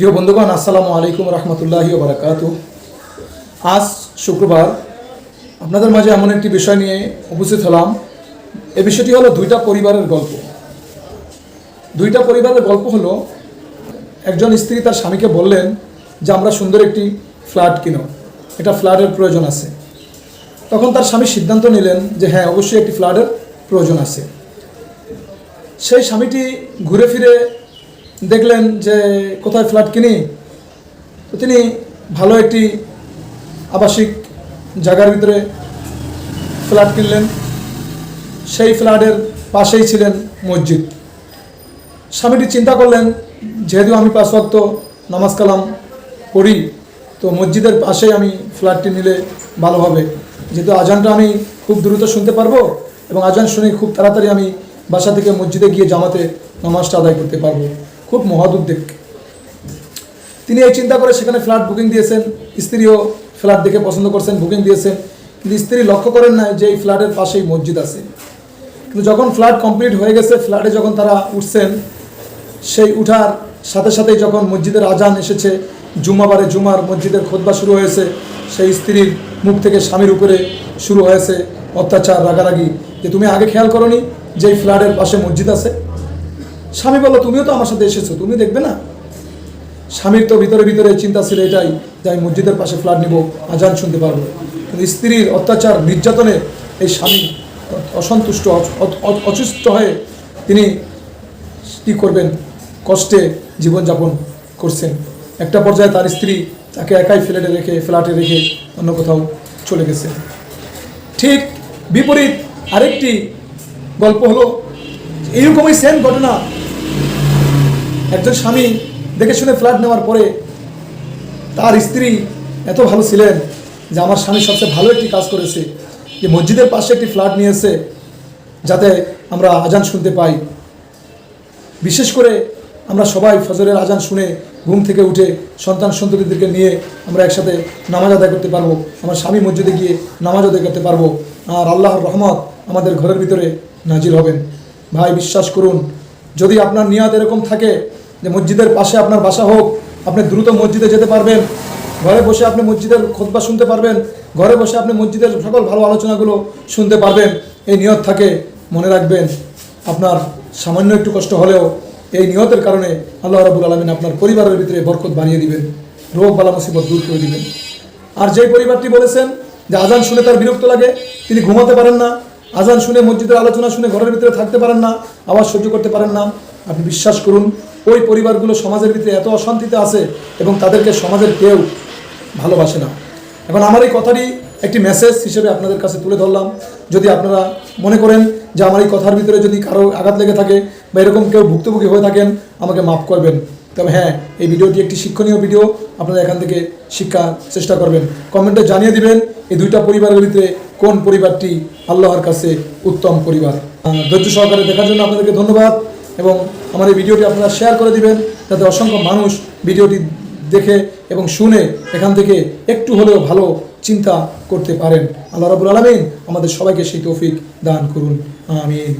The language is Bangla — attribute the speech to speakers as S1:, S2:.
S1: প্রিয় বন্ধুগণ, আসসালামু আলাইকুম রহমতুল্লাহি বারাকাতু আজ শুক্রবার আপনাদের মাঝে এমন একটি বিষয় নিয়ে উপস্থিত হলাম। এ বিষয়টি হলো দুইটা পরিবারের গল্প। দুইটা পরিবারের গল্প হলো, একজন স্ত্রী তার স্বামীকে বললেন যে, আমরা সুন্দর একটি ফ্ল্যাট কিনো। এটা ফ্ল্যাটের প্রয়োজন আছে। তখন তার স্বামী সিদ্ধান্ত নিলেন যে হ্যাঁ অবশ্যই একটি ফ্ল্যাটের প্রয়োজন আছে। সেই স্বামীটি ঘুরে ফিরে দেখলেন যে কোথায় ফ্ল্যাট কিনি, তো তিনি ভালো একটি আবাসিক জায়গার ভিতরে ফ্ল্যাট কিনলেন। সেই ফ্ল্যাটের পাশেই ছিলেন মসজিদ। স্বামীটি চিন্তা করলেন, যেহেতু আমি পাঁচ নামাজ কালাম পড়ি, তো মসজিদের পাশেই আমি ফ্ল্যাটটি নিলে ভালো হবে। যেহেতু আজানটা আমি খুব দ্রুত শুনতে পারব এবং আজান শুনে খুব তাড়াতাড়ি আমি বাসা থেকে মসজিদে গিয়ে জামাতে নামাজটা আদায় করতে পারব। খুব মহৎ উদ্যোগ। তিনি এই চিন্তা করে সেখানে ফ্ল্যাট বুকিং দিয়েছেন। স্ত্রীও ফ্ল্যাট দেখে পছন্দ করছেন, বুকিং দিয়েছেন। কিন্তু স্ত্রী লক্ষ্য করেন না যে এই ফ্ল্যাটের পাশেই মসজিদ আছে। কিন্তু যখন ফ্ল্যাট কমপ্লিট হয়ে গেছে, ফ্ল্যাটে যখন তারা উঠছেন, সেই উঠার সাথে সাথেই যখন মসজিদের আজান এসেছে, জুমাবারে জুমার মসজিদের খোদবা শুরু হয়েছে, সেই স্ত্রীর মুখ থেকে স্বামীর উপরে শুরু হয়েছে অত্যাচার, রাগারাগি। যে তুমি আগে খেয়াল করনি যে এই ফ্ল্যাটের পাশে মসজিদ আছে? স্বামী বলল, তুমিও তো আমার সাথে এসেছ, তুমি দেখবে না? স্বামীর তো ভিতরে ভিতরে চিন্তা ছিল এটাই যে আমি মসজিদের পাশে ফ্ল্যাট নিব, আজান শুনতে পারব। কিন্তু স্ত্রীর অত্যাচার, নির্যাতনে এই স্বামী অসন্তুষ্ট অচুষ্ট হয়ে তিনি কী করবেন? কষ্টে জীবনযাপন করছেন। একটা পর্যায়ে তার স্ত্রী তাকে একাই ফ্ল্যাটে রেখে ফ্ল্যাটে রেখে অন্য কোথাও চলে গেছে। ঠিক বিপরীত আরেকটি গল্প হলো, এইরকমই সেম ঘটনা একজন স্বামী দেখে শুনে ফ্ল্যাট নেওয়ার পরে তার স্ত্রী এত ভালো ছিলেন যে আমার স্বামী সবচেয়ে ভালো একটি কাজ করেছে, যে মসজিদের পাশে একটি ফ্ল্যাট নিয়েছে যাতে আমরা আজান শুনতে পাই। বিশেষ করে আমরা সবাই ফজরের আজান শুনে ঘুম থেকে উঠে সন্তান সন্ততিদেরকে নিয়ে আমরা একসাথে নামাজ আদায় করতে পারব, আমার স্বামী মসজিদে গিয়ে নামাজ আদায় করতে পারব, আর আল্লাহর রহমত আমাদের ঘরের ভিতরে নাজির হবেন। ভাই, বিশ্বাস করুন, যদি আপনার নিয়াত এরকম থাকে যে মসজিদের পাশে আপনার বাসা হোক, আপনি দ্রুত মসজিদে যেতে পারবেন। ঘরে বসে আপনি মসজিদের খোদবা শুনতে পারবেন। ঘরে বসে আপনি মসজিদের সকল ভালো আলোচনাগুলো শুনতে পারবেন। এই নিয়ত থাকে, মনে রাখবেন, আপনার সামান্য একটু কষ্ট হলেও এই নিয়তের কারণে আল্লাহ রাবুল আলমিন আপনার পরিবারের ভিতরে বরকত বানিয়ে দিবেন, রোগ বালা মুসিবত দূর করে দিবেন। আর যেই পরিবারটি বলেছেন যে আজান শুনে তার বিরক্ত লাগে, তিনি ঘুমাতে পারেন না। আজান শুনে মসজিদের আলোচনা শুনে ঘরের ভিতরে থাকতে পারেন না, আওয়াজ সহ্য করতে পারেন না। আপনি বিশ্বাস করুন ওই পরিবারগুলো সমাজের ভিতরে এত অশান্তিতে আছে এবং তাদেরকে সমাজের কেউ ভালোবাসে না। এখন আমার এই কথাটি একটি মেসেজ হিসেবে আপনাদের কাছে তুলে ধরলাম। যদি আপনারা মনে করেন যে আমার এই কথার ভিতরে যদি কারও আঘাত লেগে থাকে বা এরকম কেউ ভুক্তভোগী হয়ে থাকেন, আমাকে মাফ করবেন। তবে হ্যাঁ এই ভিডিওটি একটি শিক্ষণীয় ভিডিও। আপনারা এখান থেকে শিক্ষার চেষ্টা করবেন। কমেন্টে জানিয়ে দিবেন এই দুইটা পরিবারের ভিতরে কোন পরিবারটি আল্লাহর কাছে উত্তম পরিবার। ধৈর্য সহকারে দেখার জন্য আপনাদেরকে ধন্যবাদ। এবং আমার এই ভিডিওটি আপনারা শেয়ার করে দিবেন যাতে অসংখ্য মানুষ ভিডিওটি দেখে এবং শুনে এখান থেকে একটু হলেও ভালো চিন্তা করতে পারেন। আল্লাহ রাবুল আলমিন আমাদের সবাইকে সেই তৌফিক দান করুন। আমিন।